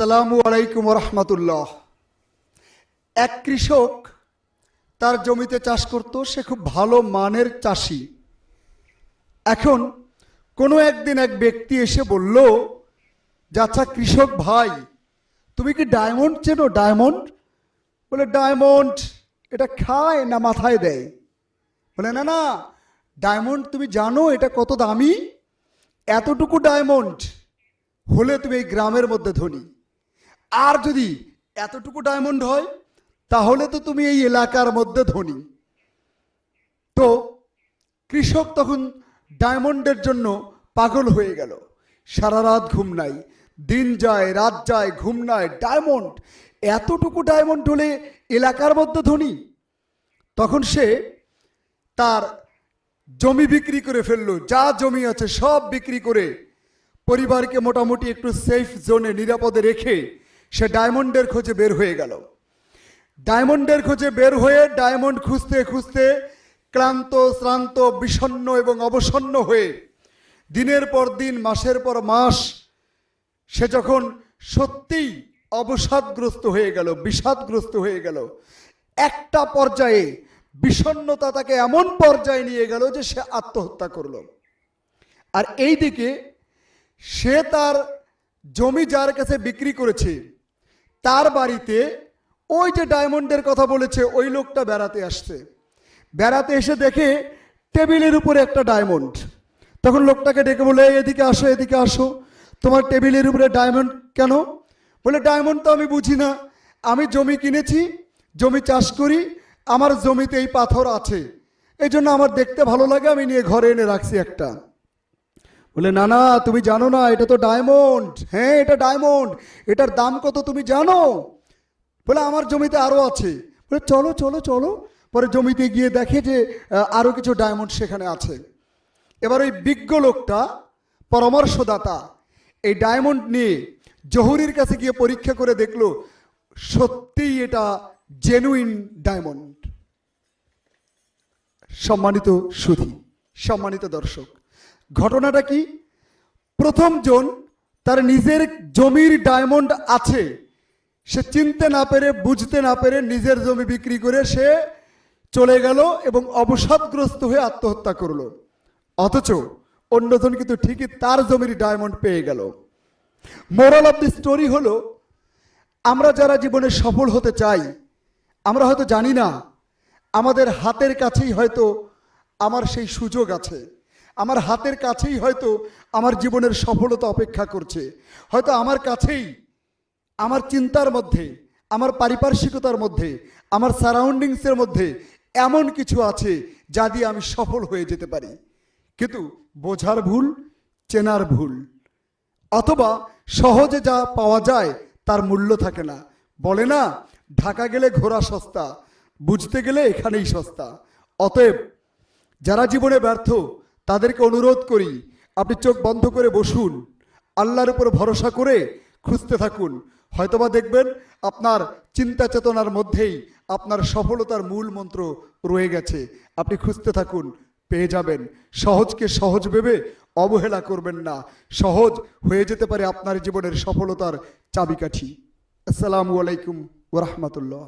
আসসালামু আলাইকুম রহমতুল্লাহ এক কৃষক তার জমিতে চাষ করত, সে খুব ভালো মানের চাষি। এখন কোনো একদিন এক ব্যক্তি এসে বলল, যে আচ্ছা কৃষক ভাই, তুমি কি ডায়মন্ড চেনো? ডায়মন্ড? বলে, ডায়মন্ড, এটা খায় না মাথায় দেয়। বলে, না না, ডায়মন্ড তুমি জানো এটা কত দামি? এতটুকু ডায়মন্ড হলে তুমি এই গ্রামের মধ্যে ধনী। আর যদি এতটুকু ডায়মন্ড হয়, তাহলে তো তুমি এই এলাকার মধ্যে ধনী। তো কৃষক তখন ডায়মন্ডের জন্য পাগল হয়ে গেল। সারা রাত ঘুম নাই, দিন যায়, রাত যায়, ঘুম নাই ডায়মন্ড এতটুকু ডায়মন্ড হলে এলাকার মধ্যে ধনী। তখন সে তার জমি বিক্রি করে ফেলল, যা জমি আছে সব বিক্রি করে পরিবারকে মোটামুটি একটু সেফ জোনে নিরাপদে রেখে সে ডায়মন্ডের খোঁজে বের হয়ে গেল। ডায়মন্ডের খোঁজে বের হয়ে ডায়মন্ড খুঁজতে খুঁজতে ক্লান্ত, শ্রান্ত বিষণ্ণ এবং অবসন্ন হয়ে দিনের পর দিন, মাসের পর মাস সে যখন সত্যিই অবসাদগ্রস্ত হয়ে গেল, বিষাদগ্রস্ত হয়ে গেল, একটা পর্যায়ে বিষণ্নতা তাকে এমন পর্যায়ে নিয়ে গেল যে সে আত্মহত্যা করল। আর এই দিকে সে তার জমি যার কাছে বিক্রি করেছে তার বাড়িতে ওই যে ডায়মন্ডের কথা বলেছে, ওই লোকটা বেড়াতে আসছে। বেড়াতে এসে দেখে টেবিলের উপরে একটা ডায়মন্ড। তখন লোকটাকে ডেকে বলে এদিকে আসো এদিকে আসো। তোমার টেবিলের উপরে ডায়মন্ড কেন? বলে, ডায়মন্ড তো আমি বুঝি না। আমি জমি কিনেছি, জমি চাষ করি, আমার জমিতে এই পাথর আছে। এই জন্য আমার দেখতে ভালো লাগে, আমি নিয়ে ঘরে এনে রাখছি একটা। বলে না না তুমি জানো না এটা তো ডায়মন্ড হ্যাঁ এটা ডায়মন্ড এটার দাম কত তুমি জানো? বলে আমার জমিতে আরও আছে। বলে চলো চলো চলো। পরে জমিতে গিয়ে দেখে যে আহ, আরও কিছু ডায়মন্ড সেখানে আছে। এবার ওই বিজ্ঞ লোকটা পরামর্শদাতা এই ডায়মন্ড নিয়ে জহুরির কাছে গিয়ে পরীক্ষা করে দেখল সত্যিই এটা জেনুইন ডায়মন্ড সম্মানিত সুধী সম্মানিত দর্শক ঘটনাটা কি? প্রথম জন তার নিজের জমির ডায়মন্ড আছে। সে চিনতে না পেরে, বুঝতে না পেরে নিজের জমি বিক্রি করে সে চলে গেল এবং অবসাদগ্রস্ত হয়ে আত্মহত্যা করল। অথচ অন্যজন কিন্তু ঠিকই তার জমির ডায়মন্ড পেয়ে গেল। মোরাল অফ দি স্টোরি হলো, আমরা যারা জীবনে সফল হতে চাই, আমরা হয়তো জানি না, আমাদের হাতের কাছেই হয়তো আমার সেই সুযোগ আছে। আমার হাতের কাছেই হয়তো আমার জীবনের সফলতা অপেক্ষা করছে। হয়তো আমার কাছেই, আমার চিন্তার মধ্যে, আমার পারিপার্শ্বিকতার মধ্যে, আমার সারাউন্ডিংসের মধ্যে এমন কিছু আছে যা দিয়ে আমি সফল হয়ে যেতে পারি। কিন্তু বোঝার ভুল, চেনার ভুল, অথবা সহজে যা পাওয়া যায় তার মূল্য থাকে না। বলে না, ঢাকা গেলে ঘোরা সস্তা, বুঝতে গেলে এখানেই সস্তা। অতএব, যারা জীবনে ব্যর্থ তাদেরকে অনুরোধ করি, আপনি চোখ বন্ধ করে বসুন। আল্লাহর উপর ভরসা করে খুঁজতে থাকুন। হয়তোবা দেখবেন আপনার চিন্তা চেতনার মধ্যেই আপনার সফলতার মূল মন্ত্র রয়ে গেছে। আপনি খুঁজতে থাকুন, পেয়ে যাবেন। সহজকে সহজ ভেবে অবহেলা করবেন না। সহজ হয়ে যেতে পারে আপনার জীবনের সফলতার চাবিকাঠি। আসসালামু আলাইকুম ওরহমতুল্লাহ